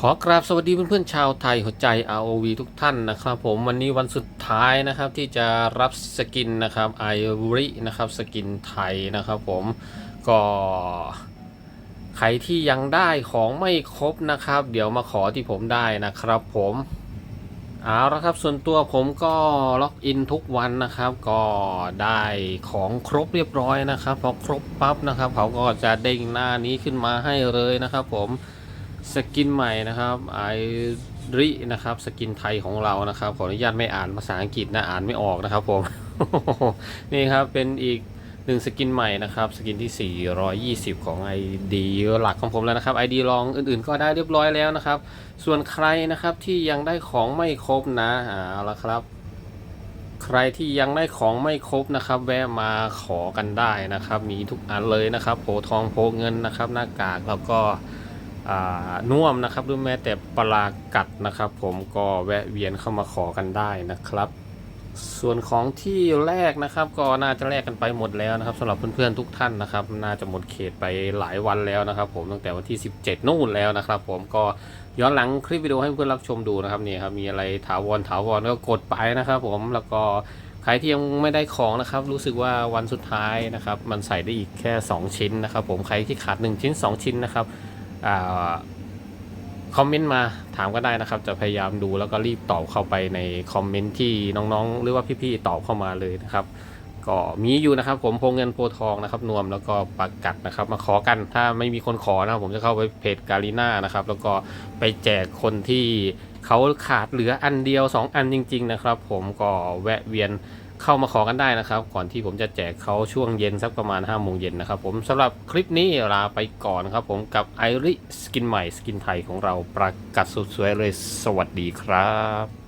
ขอกราบสวัสดีเพื่อนๆชาวไทยหัวใจ ROV ทุกท่านนะครับผมวันนี้วันสุดท้ายนะครับที่จะรับสกินนะครับไอรินะครับสกินไทยนะครับผมก็ใครที่ยังได้ของไม่ครบนะครับ เดี๋ยวมาขอที่ผมได้นะครับผมเอาละครับส่วนตัวผมก็ล็อกอินทุกวันนะครับ ก็ได้ของครบเรียบร้อยนะครับพอครบปั๊บนะครับ เขาก็จะเด้งหน้านี้ขึ้นมาให้เลยนะครับผม สกินใหม่นะครับไอรินะครับสกินไทยของเรานะครับ ขออนุญาตไม่อ่านภาษาอังกฤษนะอ่านไม่ออกนะครับผมนี่ครับเป็นอีกหนึ่งสกินใหม่นะครับสกินที่ 420 ของ ID หลักของผมแล้วนะครับ ID รองอื่นๆ ก็ได้เรียบร้อยแล้วนะครับ ส่วนใครนะครับที่ยังได้ของไม่ครบนะเอาละครับ ใครที่ยังได้ของไม่ครบนะครับ แวะมาขอกันได้นะครับ มีทุกอันเลยนะครับ โพทองโพเงินนะครับ หน้ากากแล้วก็ น่วมนะครับหรือแม้แต่ปลากัดนะครับ ผมก็แวะเวียนเข้ามาขอกันได้นะครับ ส่วนของที่แรกนะครับก็น่าจะแลกกันไปหมดแล้วนะครับสำหรับเพื่อนๆทุกท่านนะครับ น่าจะหมดเขตไปหลายวันแล้วนะครับ ผมตั้งแต่วันที่ 17 นู่นแล้วนะครับ ผมก็ย้อนหลังคลิปวิดีโอให้เพื่อนรับชมดูนะครับนี่ครับมีอะไรถาวรถาวรก็กดไปนะครับ ผมแล้วก็ใครที่ยังไม่ได้ของนะครับ รู้สึกว่าวันสุดท้ายนะครับ มันใส่ได้อีกแค่ 2 ชิ้นนะครับ ผมใครที่ขาด 1 ชิ้น 2 ชิ้นนะครับ คอมเมนต์มาถามก็ได้นะครับ จะพยายามดูแล้วก็รีบตอบเข้าไปในคอมเมนต์ที่น้องๆ หรือว่าพี่ๆตอบเข้ามาเลยนะครับก็มีอยู่นะครับ ผมโพเงินโพทองนะครับนวมแล้วก็ปากกัดนะครับ มาขอกันถ้าไม่มีคนขอนะครับผมจะเข้าไปเพจกาลีน่านะครับ แล้วก็ไปแจกคนที่เขาขาดเหลืออันเดียว 2 อันจริง ๆ นะครับ ผมก็แวะเวียน เข้ามาขอกันได้นะครับ ก่อนที่ผมจะแจกเขาช่วงเย็นสักประมาณ5โมงเย็นนะครับผมสำหรับคลิปนี้ลาไปก่อนครับผมกับไอริสกินใหม่สกินไทยของเราประกาศสุดสวยเลยสวัสดีครับ